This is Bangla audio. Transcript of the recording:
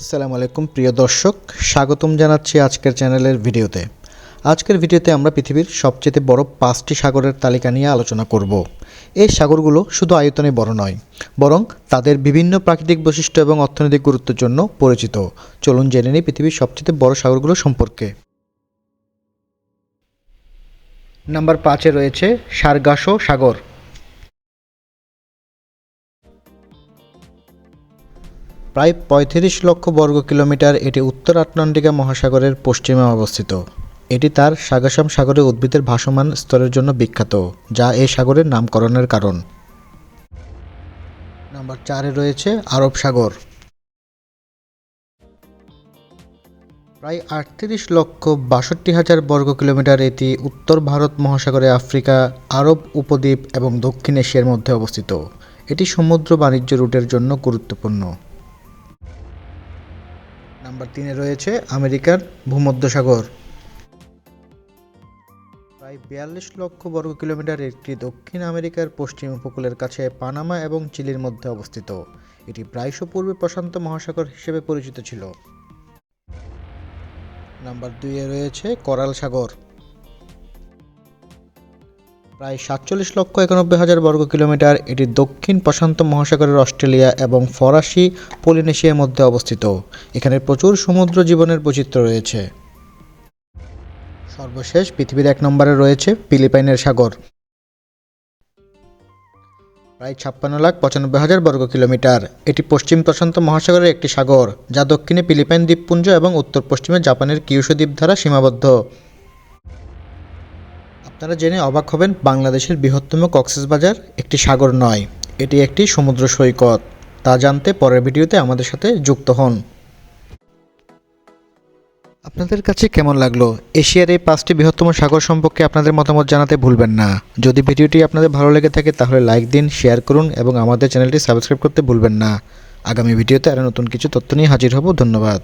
আসসালামু আলাইকুম, প্রিয় দর্শক। স্বাগতম জানাচ্ছি আজকের চ্যানেলের ভিডিওতে। আজকের ভিডিওতে আমরা পৃথিবীর সবচেয়ে বড় পাঁচটি সাগরের তালিকা নিয়ে আলোচনা করব। এই সাগরগুলো শুধু আয়তনে বড় নয়, বরং তাদের বিভিন্ন প্রাকৃতিক বৈশিষ্ট্য এবং অর্থনৈতিক গুরুত্বের জন্য পরিচিত। চলুন জেনে নিই পৃথিবীর সবচেয়ে বড় সাগরগুলো সম্পর্কে। নাম্বার পাঁচে রয়েছে সারগাসো সাগর। প্রায় পঁয়ত্রিশ লক্ষ বর্গ কিলোমিটার এটি উত্তর আটলান্টিকা মহাসাগরের পশ্চিমে অবস্থিত। এটি তার সাগাসাম সাগরে উদ্ভিদের ভাসমান স্তরের জন্য বিখ্যাত, যা এই সাগরের নামকরণের কারণ। নাম্বার চারে রয়েছে আরব সাগর। প্রায় আটত্রিশ লক্ষ বাষট্টি হাজার বর্গ কিলোমিটার এটি উত্তর ভারত মহাসাগরে আফ্রিকা, আরব উপদ্বীপ এবং দক্ষিণ এশিয়ার মধ্যে অবস্থিত। এটি সমুদ্র বাণিজ্য রুটের জন্য গুরুত্বপূর্ণ। নাম্বার তিনে রয়েছে আমেরিকার ভূমধ্যসাগর। প্রায় বিয়াল্লিশ লক্ষ বর্গ কিলোমিটার একটি দক্ষিণ আমেরিকার পশ্চিম উপকূলের কাছে পানামা এবং চিলির মধ্যে অবস্থিত। এটি প্রায়শ পূর্বে প্রশান্ত মহাসাগর হিসেবে পরিচিত ছিল। নাম্বার দুইয়ে রয়েছে করাল সাগর। প্রায় সাতচল্লিশ লক্ষ একানব্বই হাজার বর্গ কিলোমিটার, এটি দক্ষিণ প্রশান্ত মহাসাগরের অস্ট্রেলিয়া এবং ফরাসি পলিনেশিয়ার মধ্যে অবস্থিত। এখানে প্রচুর সমুদ্র জীবনের বৈচিত্র্য রয়েছে। সর্বশেষ পৃথিবীর এক নম্বরে রয়েছে ফিলিপাইনের সাগর। প্রায় ছাপ্পান্ন লাখ পঁচানব্বই হাজার বর্গ কিলোমিটার। এটি পশ্চিম প্রশান্ত মহাসাগরের একটি সাগর, যা দক্ষিণে ফিলিপাইন দ্বীপপুঞ্জ এবং উত্তর পশ্চিমে জাপানের কিউশো দ্বীপ দ্বারা সীমাবদ্ধ। আপনারা জেনে অবাক হবেন, বাংলাদেশের বৃহত্তম কক্সবাজার একটি সাগর নয়, এটি একটি সমুদ্র সৈকত। তা জানতে পরের ভিডিওতে আমাদের সাথে যুক্ত হন। আপনাদের কাছে কেমন লাগল? এশিয়ার এই পাঁচটি বৃহত্তম সাগর সম্পর্কে আপনাদের মতামত জানাতে ভুলবেন না। যদি ভিডিওটি আপনাদের ভালো লেগে থাকে, তাহলে লাইক দিন, শেয়ার করুন এবং আমাদের চ্যানেলটি সাবস্ক্রাইব করতে ভুলবেন না। আগামী ভিডিওতে আরও নতুন কিছু তথ্য নিয়ে হাজির হব। ধন্যবাদ।